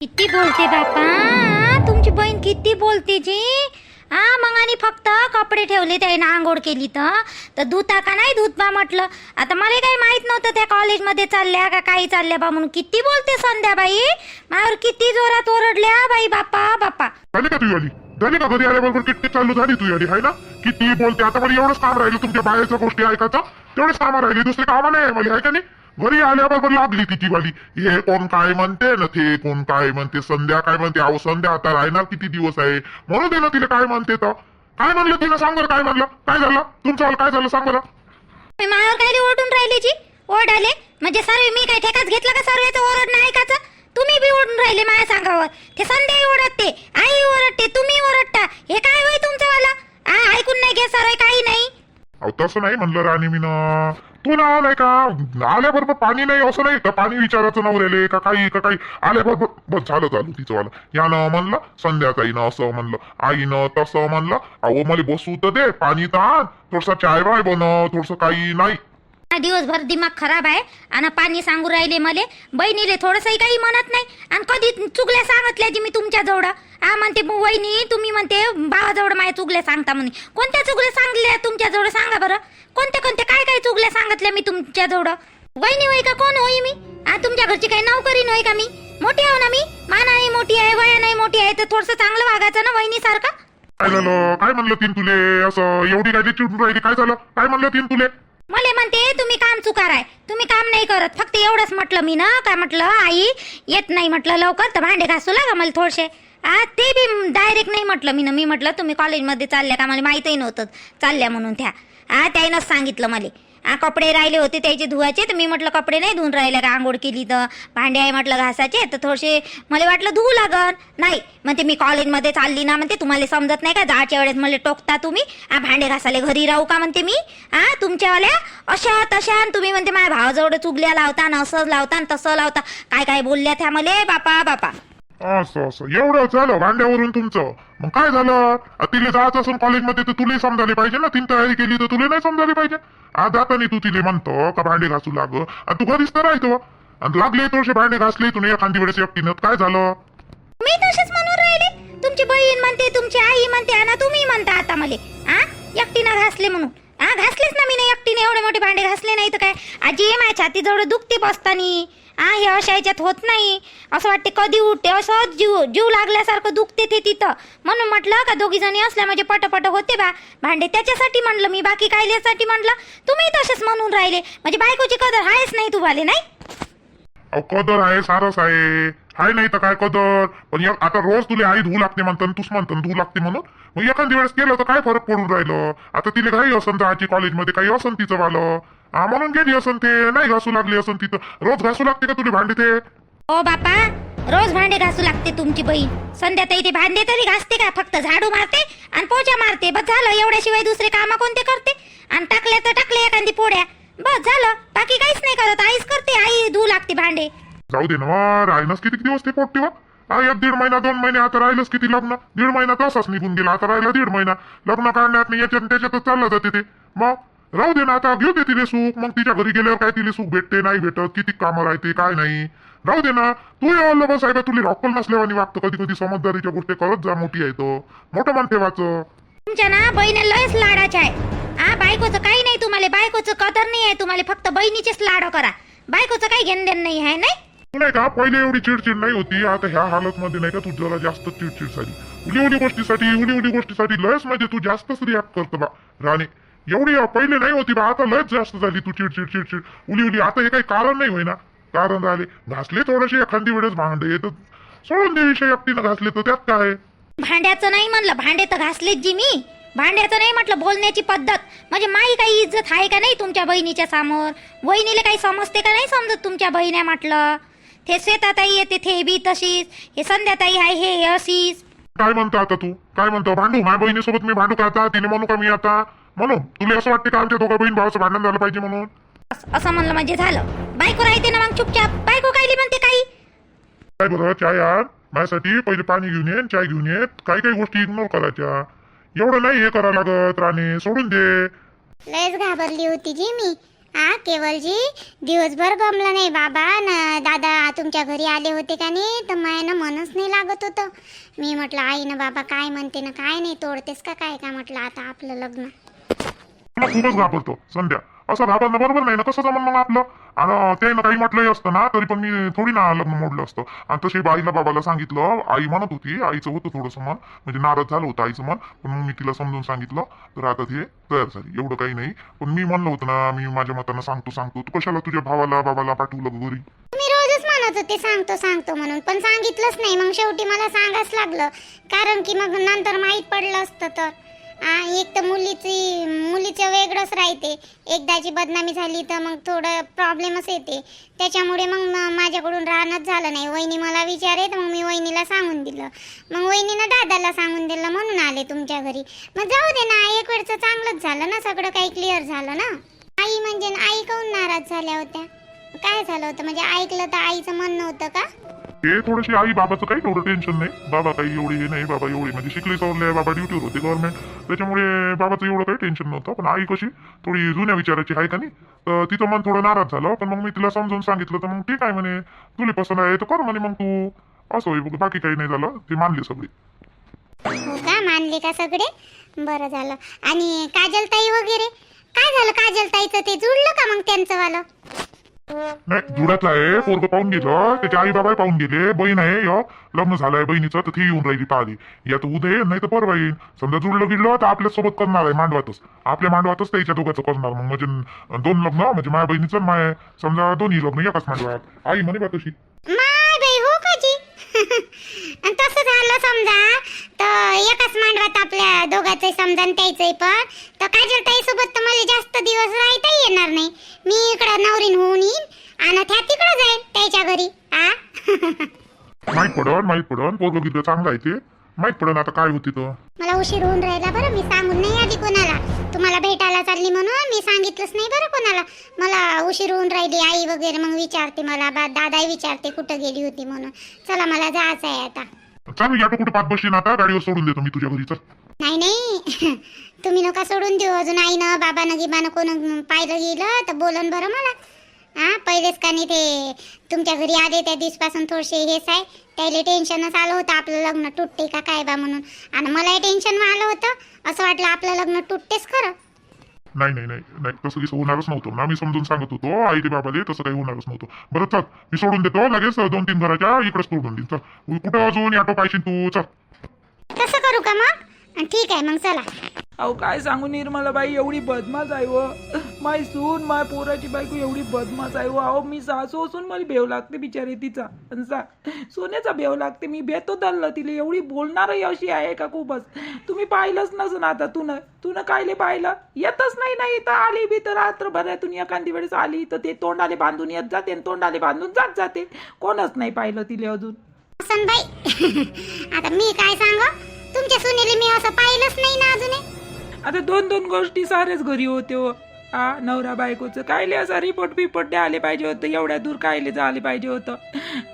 किती बोलते बापा? तुमची बहीण किती बोलते जी? हा मग आणि फक्त कपडे ठेवले त्याने आंघोळ केली तर? तर धुता का नाही धुत बा म्हटलं? आता मला काही माहीत नव्हतं त्या कॉलेजमध्ये चालल्या का काही चालल्या बा म्हणून. किती बोलते संध्याबाई? मावर किती जोरात ओरडल्या बाई बापा बापा. झाली का तुझी आली झाली का घरी आल्याबरोबर किती चालू झाली तू आली आहे ना? किती बोलते? आता मला एवढंच काम राहिलं तुमच्या बाहेरच्या गोष्टी ऐकायचं. तेवढेच कामं राहिली. दुसरे कामं नाही मला आहे का नाही? घरी आल्याबरोबर लागली तिची वाली. हे कोण काय म्हणते ना ते कोण काय म्हणते? संध्या काय म्हणते? अहो संध्या आता राहणार किती दिवस आहे? म्हणून दे ना तिला काय म्हणते तर. काय म्हणलं तिला? सांग बरं काय म्हणलं. काय झालं? तुमचं काय झालं? सांग बरं. मी काय ओरडून राहिले जी? ओरडाले? म्हणजे सर्व मी काय ठेकाच घेतला का सर्वेचं नाही काच तुम्ही बी ओरडून राहिले माझ्या सांगावर. ते संध्याही ओरडते. आई ओरडते तुम्ही ओरडता हे काय होय तुमचं वाला आ, ऐकून नाही घे सर्व काही नाही असं नाही म्हणलं राणी मी तू ना नाही का? आल्याबरोबर पाणी नाही असं नाही. का पाणी विचारायचं नवरेले का काही का काही? आल्याबरोबर बस झालं चालू तिचं वाला. यानं म्हणलं संध्याकाळीनं असं म्हणलं. आईनं तसं म्हणलं अहो मला बसू तर दे पाणी तर आण थोडसा चाय बाय बनव थोडस काही नाही. दिवसभर दिमाग खराब आहे. आणि पाणी सांगू राहिले मले. बहिणीले थोडंसंही काही म्हणत नाही. आणि कधी चुगल्या सांगतल्या जी मी तुमच्या जवळ. हा म्हणते वहिनी तुम्ही म्हणते भावाजवळ माझ्या चुगल्या सांगता म्हणे. कोणत्या चुगल्या सांगल्या तुमच्या जवळ? सांगा बरं. कोणत्या कोणत्या काय काय चुगल्या सांगितल्या मी तुमच्या जवळ? वहिनी होई का? कोण होई मी? हा तुमच्या घरची काही नोकरी होय का मी? मोठी आहो ना मी? मानाही मोठी आहे वया नाही मोठी आहे तर थोडस चांगलं वागायचं ना वहिनी सारखं? काय झालं? काय म्हणलं तीन तुले? असं एवढी काय चिडून राहिली? काय झालं? काय म्हणलं तीन तुले? मले म्हणते तुम्ही काम चुकार आहे तुम्ही काम नाही करत. फक्त एवढंच म्हटलं मी ना. काय म्हटलं? आई येत नाही. म्हटलं लवकर. तर भांडे घासू लागा मला थोडसे. आ ते बी डायरेक्ट नाही म्हटलं मी ना. मी म्हटलं तुम्ही कॉलेजमध्ये चालल्या का? मला माहीतही नव्हतं. चालल्या म्हणून त्या. आ त्याईनंच सांगितलं मला. आ कपडे राहिले होते त्याचे धुवायचे तर मी म्हटलं कपडे नाही धुवून राहिले का आंघोळ केली तर? भांडे आहे म्हटलं घासाचे तर थोडेसे मला वाटलं धुवू लागन. नाही म्हणते मी कॉलेजमध्ये चालली ना म्हणते तुम्हाला समजत नाही का? जायच्या वेळेस मला टोकता तुम्ही आ भांडे घासाले घरी राहू का म्हणते मी? आ तुमच्यावाल्या? अशा तशा आणि तुम्ही म्हणते माझ्या भावाजवळ चुगल्या लावता ना असं लावता आणि तसं लावता. काय काय बोलल्या त्या मले? बापा बापा. असं असं. एवढं झालं भांड्यावरून तुमचं. मग काय झालं? आ, तिला जायचं असून कॉलेजमध्ये तर तुला समजायला पाहिजे ना. तिने तयारी केली तर तुला नाही समजायला पाहिजे. आज आता नाही तू तिला म्हणतो का भांडे घासू लाग? आणि तू कधीच तर राहतो आणि लागले थोडेसे भांडे घासले तुम्ही एखादी वेळेस एकटीनं. काय झालं? मी तसेच म्हणून राहिले. तुमची बहीण म्हणते तुमची आई म्हणते ना तुम्ही म्हणता आता मले. आ एकटीनं घासले म्हणून. हा घासलेच ना मी नाही एकटीने. एवढे मोठे भांडे घासले नाही तर काय? आजी माझ्या छाती जवळ दुखते बसतानी. आ हे अशा याच्यात होत नाही. असं वाटते कधी उठते असं जीव जीव लागल्यासारखं दुखते ते तिथं. म्हणून म्हटलं का दोघी जणी असल्या म्हणजे पटपट होते बा. भांडे त्याच्यासाठी म्हणलं मी बाकी कायल्यासाठी म्हणलं तुम्ही तसेच म्हणून राहिले. म्हणजे बायकोची कदर आहेच नाही तुम्हाला नाही? अहो कदर आहे सारस आहे. हाय नाही तर काय कदर? पण आता रोज तुला आई धुवू लागते म्हणतं तूच म्हणतं धुवू लागते म्हणून. मग एखाद्या वेळेस केलं तर काय फरक पडून राहिलं? आता तिला काही असन तर आजी कॉलेजमध्ये काही असन तिचं वालं. हा म्हणून गेली असन ते. नाही घासू लागली असन तिथं रोज घासू लागते का तुला भांडी ते? ओ बापा रोज भांडे घासू लागते तुमची बहीण. संध्याताई ते भांडे तरी घासते का? फक्त झाडू मारते आणि पोचा मारते. बस झालं एवढ्याशिवाय दुसरे काम कोणते करते? आणि टाकले तर टाकले एखादी पोड्या बस झालं. बाकी काहीच नाही करत. आईच करते आई धुवू लागते भांडे. जाऊ दे ना राहिलंच किती दिवस ते हा एक दीड महिना दोन महिने आता राहिलंच किती लग्न? दीड महिना तसाच निघून गेला. आता राहिला दीड महिना. लग्न काढण्यात नाही याच्यात त्याच्यातच चाललं जाते ते. मग? राहू दे ना आता घेऊ दे तिले सुख. मग तिच्या घरी गेल्यावर काय तिले सुख भेटते नाही भेटत? किती कामं राहते काय नाही. राहू दे ना. तू आहे का तुला रॉकल नसल्यावानी वागतं. कधी कधी समजदारीच्या गोष्टी करत जा मोठी आहे तो. मोठं मन ठेवायचं. तुमच्या ना बहिणी लयच लाडाच्या आहे. हा बायकोचं काही नाही तुम्हाला. बायकोचं कदर नाही आहे तुम्हाला. फक्त बहिणीचेच लाड करा. बायकोचं काही घेणं देणं नाही आहे नाही? नाही का पहिले एवढी चिडचिड नाही होती. आता ह्या हालत मध्ये नाही का तू जरा जास्त चिडचिड झाली. उली उली गोष्टीसाठी उली उली गोष्टीसाठी लयच म्हणजे तू जास्तच रिॲक्ट करतो बा राणे एवढी पहिले नाही होती बा आता लयच जास्त झाली तू चिडचिड चिडचिड उली उली आता हे काही कारण नाही होईना. कारण झाले घासले थोडेसे एखादी वेळेस भांडे तर सोडून दे विषय एकटीनं घासले तर त्यात काय? भांड्याचं नाही म्हणलं भांडे तर घासलेच जी मी. भांड्याचं नाही म्हटलं बोलण्याची पद्धत. म्हणजे माई काही इज्जत आहे का नाही तुमच्या बहिणीच्या समोर? बहिणीला काही समजते का नाही समजत तुमच्या बहिण्या म्हटलं? ते श्वेताताई येते ते बी तशीच. हे संध्याताई आहे हे अशीच. काय म्हणतो आता तू? काय म्हणतो? भांडू? माझ्या बहिणीसोबत मी भांडू का आता? तिने म्हणू का मी आता? म्हणून तुला असं वाटते का आमच्या दोघा बहीण भावाचं भांडण झालं पाहिजे म्हणून? अस- असं म्हणलं म्हणजे झालं. बायको राहते ना मग चुपचाप. बायको कायली म्हणते काही? काय बरं चाय आण माझ्यासाठी पहिले पाणी घेऊन ये चाय घेऊन ये. काही काही गोष्टी इग्नोर करायच्या. एवढं नाही हे करा लागत राणे. सोडून दे. लयच घाबरली होती जी मी. हा केवलजी? दिवसभर गमलं नाही बाबा. न दादा तुमच्या घरी आले होते का नाही? तर मायानं मनच नाही लागत होतं. मी म्हटलं आई ना बाबा काय म्हणते ना काय नाही तोडतेस का काय? का म्हटलं आता आपलं लग्न. मला खूपच घाबरतो संध्या. असं घाबरणं बरोबर नाही ना? कसं जमन मग आपलं? आणि त्यानं काही म्हटलंही असतं ना तरी पण मी थोडी ना लग्न मोडलं असतं. आणि तशी बाईला बाबाला सांगितलं आई म्हणत होती आईचं होतं थोडंसं मन. म्हणजे नाराज झालं होतं आईचं मन पण मग मी तिला समजून सांगितलं तर आता ते तयार झाली. एवढं काही नाही. पण मी म्हणलं होतं ना मी माझ्या मतानं सांगतो सांगतो. तू कशाला तुझ्या भावाला बाबाला पाठवलं घरी? मी रोजच म्हणत होते सांगतो सांगतो म्हणून. पण सांगितलंच नाही. मग शेवटी मला सांगाच लागलं. कारण की मग नंतर माहीत पडलं असतं तर. आ, एक तर मुलीची मुलीचं वेगळंच राहते. एकदाची बदनामी झाली तर मग थोडं प्रॉब्लेमच येते. त्याच्यामुळे मग माझ्याकडून राहणंच झालं नाही. वहिनी मला विचारे तर मग मी वहिनीला सांगून दिलं. मग वहिनीनं दादाला सांगून दिलं म्हणून आले तुमच्या घरी. मग जाऊ दे ना एक वेळचं चांगलंच झालं ना सगळं काही क्लिअर झालं ना. आई म्हणजे आई काहून नाराज झाल्या होत्या? काय झालं होतं? म्हणजे ऐकलं तर आईचं म्हणणं होतं का? ते थोडीशी आई बाबाचं काही एवढं टेन्शन नाही. बाबा काही एवढी हे नाही बाबा एवढी म्हणजे शिकले सवरले बाबा ड्युटीवर होते गव्हर्नमेंट त्याच्यामुळे बाबाचं एवढं काही टेन्शन नव्हतं. पण आई कशी? थोडी जुन्या विचाराची आहे का नाही? तर तिचं मन थोडं नाराज झालं. पण मग मी तिला समजून सांगितलं तर मग ठीक आहे म्हणे. तुला पसंत आहे तर कर म्हणे मग तू. असं होई बाकी काही नाही झालं. ती मानली सगळी. हो का? मानले का सगळे? बरं झालं. आणि काजलताई वगैरे? काय झालं काजलताईचं? ते जुळलं का मग त्यांचं वालं? नाही जुडातला आहे पोरग पाहून गेलं. त्याचे आई बाबा पाहून गेले. बहीण आहे य. लग्न झालंय बहिणीचं तर ती येऊन राहिली पाहिली. यात उद्या येईल नाही तर परवा येईल समजा जुळलं गिळलं तर आपल्यासोबत करणार आहे मांडवातच. आपल्या मांडवातच त्याच्या दोघांचं करणार. मग म्हणजे दोन लग्न म्हणजे माझ्या बहिणीचं माय. समजा दोन्ही लग्न एकाच मांडवात. आई म्हणे बा तशी. आणि तसं झालं समजा. तर एकाच मांडवात आपल्या दोघांचंही समजा त्याचंही पण. तर काजलताई सोबत तर मला जास्त दिवस राहता येणार नाही. मी इकडं नवरीन होऊन येईन आणि त्या तिकडं जाईल त्याच्या घरी. आ? माहीत पडन माहीत पडन. पोरग चांगलं आहे ते. माहीत पडन आता काय होती तर मला उशीर होऊन राहिला बरं मी सांगून नाही चालली म्हणून मी सांगितलंच नाही बरं कोणाला. मला उशीर होऊन राहिली आई वगैरे मग विचारते मला बा दादाही विचारते कुठं गेली होती म्हणून. चला मला जायचं आहे आता. चालेल या कुठे पाच बसशील आता गाडीवर सोडून देतो मी तुझ्या घरी चल. नाही नाही. तुम्ही नका सोडून देऊ अजून आईनं बाबानं गिबानं कोण पाहिलं गेलं तर बोलन बरं मला. हा पहिलेच का नाही ते तुमच्या घरी आले त्या दिवसपासून थोडेसे हेच आहे. त्याला टेन्शनच आलं होतं आपलं लग्न तुटते का काय बा म्हणून. आणि मलाही टेन्शन आलं होतं. असं वाटलं आपलं लग्न तुटतेच खरं. नाही नाही नाही नाही. तसं कसं होणारच नव्हतं ना. मी समजून सांगत होतो हो, आई ते बाबाले तसं काही होणारच नव्हतं. बरं चल मी सोडून देतो लगेच दोन तीन घराच्या इकडेच सोडून देईन. चल कुठं अजून ऑटो पाहिजे तू? चल. तसं करू का मग? ठीक आहे मग चला. अहो काय सांगू निर्मलाबाई एवढी बदमाश आहे व. माय सून माय पोराची बायको एवढी बदमाश आहे व. अहो मी सासू असून मला भेव लागते बिचारे तिचा. आणि सा सोन्याचा भेव लागते मी भेतो दल्ल तिला. एवढी बोलणारही अशी आहे का खूपच? तुम्ही पाहिलंच नसून आता तुनं. तुनं कायले पाहिलं? येतच नाही नाही तर आली बी तर रात्रभरातून एखादी वेळेस आली तर ते तोंडाले बांधून येत जाते आणि तोंडाले बांधून जात जाते. कोणच नाही पाहिलं तिला अजून. बाई आता मी काय सांग? तुमच्या सुनेले मी असं पाहिलंच नाही ना अजूनही. आता दोन दोन गोष्टी सारेच घरी होते हो. हा नवरा बायकोचं. कायले असा रिपोर्ट बिपोर्ट द्यायला पाहिजे होतं? एवढ्या दूर कायले झाले पाहिजे होतं?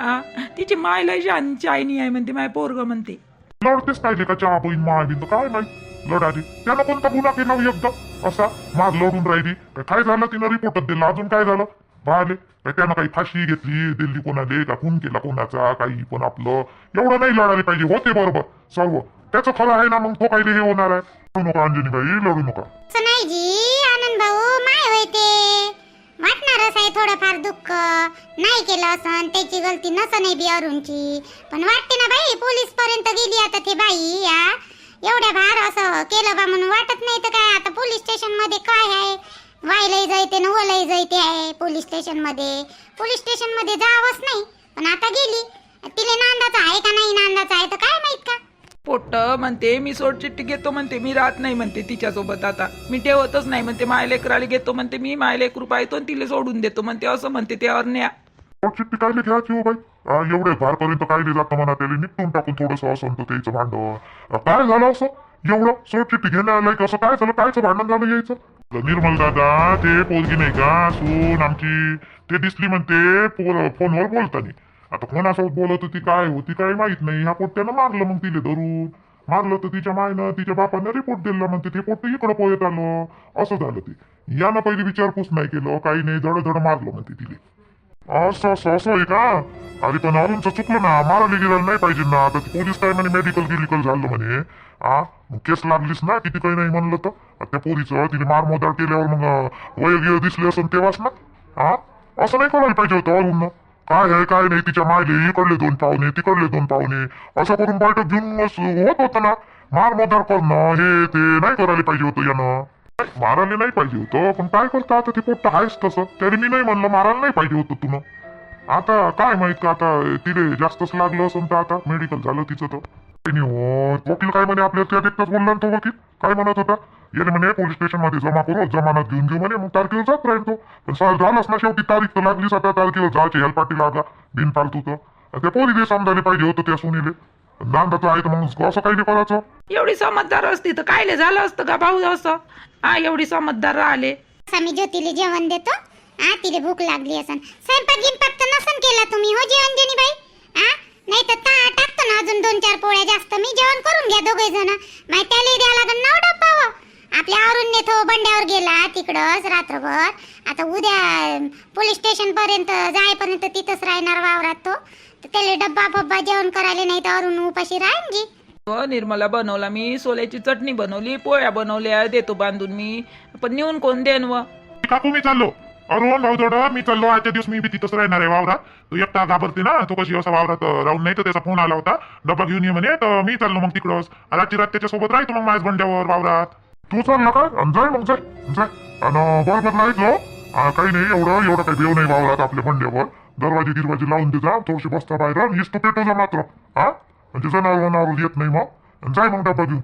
हा तिची मायला शान चायनी आहे म्हणते माय पोरग म्हणते. लढतेच पाहिजे का चहा बहीण माय बिंद? काय नाही लढाली त्यानं कोणता गुन्हा केला हो एकदा? असा? माग लढून राहिली. काय काय झालं तिनं रिपोर्टच दिला? अजून काय झालं? पाहिले काय त्यानं काही फाशी घेतली दिल्ली कोणाले का खून केला कोणाचा काही पण आपलं. एवढं नाही लढायला पाहिजे. होते बरोबर. सर्व. त्याचं खरं आहे ना मग तो काही हे होणार आहे? लढू नका अंजनीबाई लढू नका. असं नाही जी आनंद भाऊ माय होय ते. वाटणारच आहे थोडंफार दुःख. नाही केलं असं त्याची गलती नसं नाही बी अरुणची. पण वाटते ना बाई पोलीस पर्यंत गेली आता ते बाई या. एवढ्या भार असं केलं बा म्हणून वाटत नाही तर काय आता पोलीस स्टेशनमध्ये काय आहे? वायलाही जायते ना ओलाही जायते आहे पोलीस स्टेशनमध्ये पोलीस स्टेशनमध्ये जावंच नाही पण आता गेली. तिला नांदाचा आहे का नाही नांदाचा आहे तर काय माहीत का? पोट्ट म्हणते मी सोडचिट्टी घेतो म्हणते मी राहत नाही म्हणते तिच्यासोबत आता. मी ठेवतच नाही म्हणते माय लेकराला घेतो म्हणते मी माय लेकरू पाहतो आणि तिला सोडून देतो म्हणते असं म्हणते ते अरण्या. पोट चिठ्ठी कायले घ्यायची हो बाई? आ, एवढे भारपर्यंत कायले जातं म्हणा त्याला? निपटून टाकून थोडंसं असं म्हणतो त्याचं भांडण आ, काय झालं असं? एवढं? सोड चिठ्ठी घेण्याला कसं? काय झालं? कायचं भांडण झालं यायचं? निर्मल दादा ते पोरगी नाही का? सून आमची ते दिसली म्हणते फोनवर बोलतानी. आता कोणासोबत बोलत होती काय होती काय माहीत नाही. ह्या पोट्ट्यानं मारलं मग तिले धरून. मारलं तर तिच्या मायनं तिच्या बापानं रिपोर्ट दिला म्हणते ते पोट्ट इकडं पोहत आलं. असं झालं ते. यानं पहिले विचारपूस नाही केलं काही नाही धड धड मारलं म्हणते तिने असं असं असं आहे का? अरे पण अरुणचं चुकलं ना. मारायला गेलं नाही पाहिजे ना. आता पोलीस काय म्हणे मेडिकल गिलिकल झालं म्हणे. आ? केस लागलीस ना किती काही नाही म्हणलं तर. आता त्या पोरीचं तिने मार मोदार केल्यावर मग वय गिळ दिसले असं तेव्हाच ना. हा असं नाही करायला पाहिजे होतं अरुणनं? काय आहे काय नाही तिच्या मायले इकडले दोन पाहुणे तिकडले दोन पाहुणे. असं करून बैठक घेऊन असं होत होतं ना. मार मोदार करणं हे ते नाही करायला पाहिजे होतं यानं. मारायला नाही पाहिजे होतं पण काय करता आता ते पोट्ट आहेच तसं. तरी मी नाही म्हणलं मारायला नाही पाहिजे होतं तुला आता काय माहीत का आता तिले जास्तच लागलं असं तर आता मेडिकल झालं तिचं तर. नाही हो वकील काय म्हणे आपल्या त्यात एकटाच बोलला ना तो वकील? काय म्हणत होता? याने म्हणे पोलीस स्टेशनमध्ये जमा करू जमानत घेऊन घेऊ म्हणे मग तारखेला जात राहील तो. पण सर झालंच ना शेवटी तारीख तर लागलीच आता तारखेला जायची हेलपाटी लागा बिन फालतू तर त्या पोरीले समजायला पाहिजे होतं त्या सुनीले. नांदाचं आहे तर मग असं काही नाही करायचं. एवढी समजदार असती तर कायले झालं असतं का भाऊ असं? हा एवढी समजदार राहिले. असा मी ज्योतीला जेवण देतो. हा तिला भूक लागली असन. स्वयंपाक गिंपाक तर नसन केला तुम्ही हो जेवण देनी बाई? हा नाही तर ता टाकतो ना अजून दोन चार पोळ्या जास्त. मी जेवण करून घ्या दोघे जण माहिती त्याला द्या लागन नाव डब्बावं आपल्या अरुणने तो बंड्यावर गेला तिकडंच रात्रभर. आता उद्या पोलीस स्टेशन पर्यंत जायपर्यंत तिथंच राहणार वावरात तो. तर त्याला डब्बा फब्बा जेवण करायला नाही तर अरुण उपाशी राहीन जी. हो निर्मला बनवला मी सोल्याची चटणी बनवली पोळ्या बनवल्या देतो बांधून मी. पण नेऊन कोण देन व? काकू मी चाललो? अरुण भाऊ जोडा मी चाललो. आजच्या दिवस मी बी तिथंच राहणार आहे वावरात. तो एकटा घाबरते ना? तो कशी असा वावरात राहून नाही तर त्याचा फोन आला होता. डब्बा घेऊन ये म्हणे तर मी चाललो मग तिकडंच. रात्री रात त्याच्यासोबत राहतो मग माझ्या बंड्यावर वावरात. तू चालला काय? अन जाय मग जाय जाय आणि बरोबर नाही जाऊ आ, काही नाही एवढं एवढं काही देव नाही वावरात आपल्या बंड्यावर दरवाजे गिरवाजे लावून दे जा. थोडीशी बसता बाहेर हिस तू पेटो जा मात्र. हा म्हणजे जनावर वनावर येत नाही मग. अन जाय मग डब्बा घेऊन.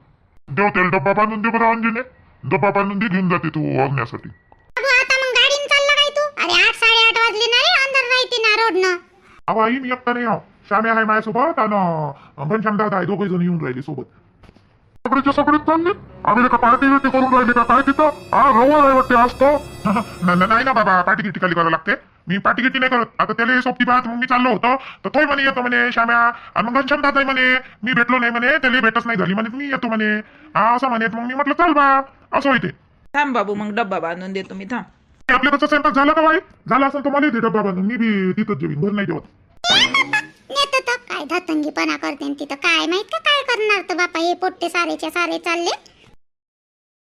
देव त्याला डब्बा बांधून दे बरं अंजने डब्बा बांधून दे घेऊन जाते तू वागण्यासाठी अगं आता मग गाडीन चालला काय तू? अरे आठ साडेआठ वाजले ना रे अंदर राहते ना रोडनं. अहो आई मी एकटा नाही आहो. श्याम्या आहे माझ्यासोबत आणि घनश्याम दादा आहे दोघे जण येऊन राहिले सोबत. सगळेच्या सगळेच चालले. आम्ही का पार्टी बिर्टी करून राहिले का काय तिथं? हा रविवार आहे वाटते आज तर नाही ना बाबा पार्टी गिटी खाली करावं लागते. मी पार्टी गिटी नाही करत. आता त्याला सोबती पाहत मग मी चाललो होतो. तर तोय म्हणे येतो म्हणे श्याम्या. आणि मग घनश्याम दादा म्हणे मी भेटलो नाही म्हणे त्याला भेटच नाही झाली म्हणे मी येतो म्हणे. हा असं म्हणे. मग मी म्हटलं चल बा. असं होते थांब बाबू मग डब्बा बांधून देतो मी थांब. आपल्या कसं स्वयंपाक झाला का बाई? झाला असेल तर मला दे डब्बा बांधून. मी बी तिथंच जेवीन घर नाही जेवत. तर काय धतंगीपणा करते तिथं काय माहीत का काय करणार? तर बापा हे पोट्टे सारेच्या सारे चालले.